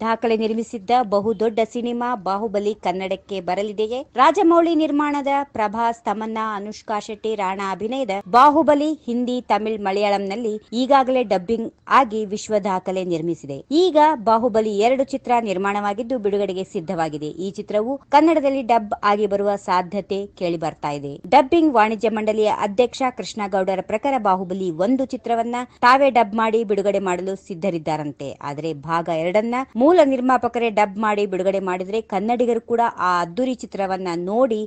ದಾಖಲೆ ನಿರ್ಮಿಸಿದ್ದ ಬಹುದೊಡ್ಡ ಸಿನಿಮಾ ಬಾಹುಬಲಿ ಕನ್ನಡಕ್ಕೆ ಬರಲಿದೆಯೇ? ರಾಜಮೌಳಿ ನಿರ್ಮಾಣದ ಪ್ರಭಾಸ್ ತಮನ್ನಾ, ಅನುಷ್ಕಾ ಶೆಟ್ಟಿ, ರಾಣಾ ಅಭಿನಯದ ಬಾಹುಬಲಿ ಹಿಂದಿ ತಮಿಳ್ ಮಲಯಾಳಂನಲ್ಲಿ ಈಗಾಗಲೇ ಡಬ್ಬಿಂಗ್ ಆಗಿ ವಿಶ್ವ ದಾಖಲೆ ನಿರ್ಮಿಸಿದೆ. ಈಗ ಬಾಹುಬಲಿ ಎರಡು ಚಿತ್ರ ನಿರ್ಮಾಣವಾಗಿದ್ದು ಬಿಡುಗಡೆಗೆ ಸಿದ್ಧವಾಗಿದೆ. ಈ ಚಿತ್ರವು ಕನ್ನಡದಲ್ಲಿ ಡಬ್ ಆಗಿ ಬರುವ ಸಾಧ್ಯತೆ ಕೇಳಿ ಬರ್ತಾ ಇದೆ. ಡಬ್ಬಿಂಗ್ ವಾಣಿಜ್ಯ ಮಂಡಳಿಯ ಅಧ್ಯಕ್ಷ ಕೃಷ್ಣಗೌಡರ ಪ್ರಕಾರ ಬಾಹುಬಲಿ ಒಂದು ಚಿತ್ರವನ್ನ ತಾವೇ ಡಬ್ ಮಾಡಿ ಬಿಡುಗಡೆ ಮಾಡಲು ಸಿದ್ಧರಿದ್ದಾರಂತೆ. ಆದರೆ ಭಾಗ ಎರಡನ್ನ ಮೂಲ ನಿರ್ಮಾಪಕರೇ ಡಬ್ ಮಾಡಿ ಬಿಡುಗಡೆ ಮಾಡಿದರೆ ಕನ್ನಡಿಗರು ಕೂಡ ಆ ಅದ್ದೂರಿ ಚಿತ್ರವನ್ನ ನೋಡಿ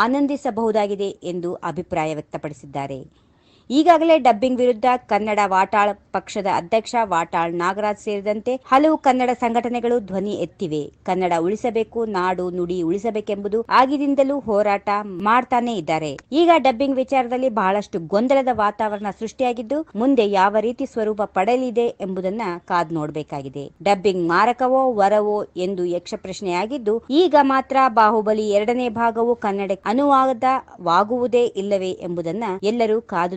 ಆನಂದಿಸಬಹುದಾಗಿದೆ ಎಂದು ಅಭಿಪ್ರಾಯ ವ್ಯಕ್ತಪಡಿಸಿದ್ದಾರೆ. ಈಗಾಗಲೇ ಡಬ್ಬಿಂಗ್ ವಿರುದ್ಧ ಕನ್ನಡ ವಾಟಾಳ್ ಪಕ್ಷದ ಅಧ್ಯಕ್ಷ ವಾಟಾಳ್ ನಾಗರಾಜ್ ಸೇರಿದಂತೆ ಹಲವು ಕನ್ನಡ ಸಂಘಟನೆಗಳು ಧ್ವನಿ ಎತ್ತಿವೆ. ಕನ್ನಡ ಉಳಿಸಬೇಕು, ನಾಡು ನುಡಿ ಉಳಿಸಬೇಕೆಂಬುದು ಆಗಿನಿಂದಲೂ ಹೋರಾಟ ಮಾಡ್ತಾನೆ ಇದ್ದಾರೆ. ಈಗ ಡಬ್ಬಿಂಗ್ ವಿಚಾರದಲ್ಲಿ ಬಹಳಷ್ಟು ಗೊಂದಲದ ವಾತಾವರಣ ಸೃಷ್ಟಿಯಾಗಿದ್ದು, ಮುಂದೆ ಯಾವ ರೀತಿ ಸ್ವರೂಪ ಪಡೆಯಲಿದೆ ಎಂಬುದನ್ನ ಕಾದ್ ನೋಡಬೇಕಾಗಿದೆ. ಡಬ್ಬಿಂಗ್ ಮಾರಕವೋ, ವರವೋ ಎಂದು ಯಕ್ಷ ಪ್ರಶ್ನೆಯಾಗಿದ್ದು ಈಗ ಮಾತ್ರ ಬಾಹುಬಲಿ ಎರಡನೇ ಭಾಗವು ಕನ್ನಡ ಅನುವಾದವಾಗುವುದೇ ಇಲ್ಲವೇ ಎಂಬುದನ್ನ ಎಲ್ಲರೂ ಕಾದು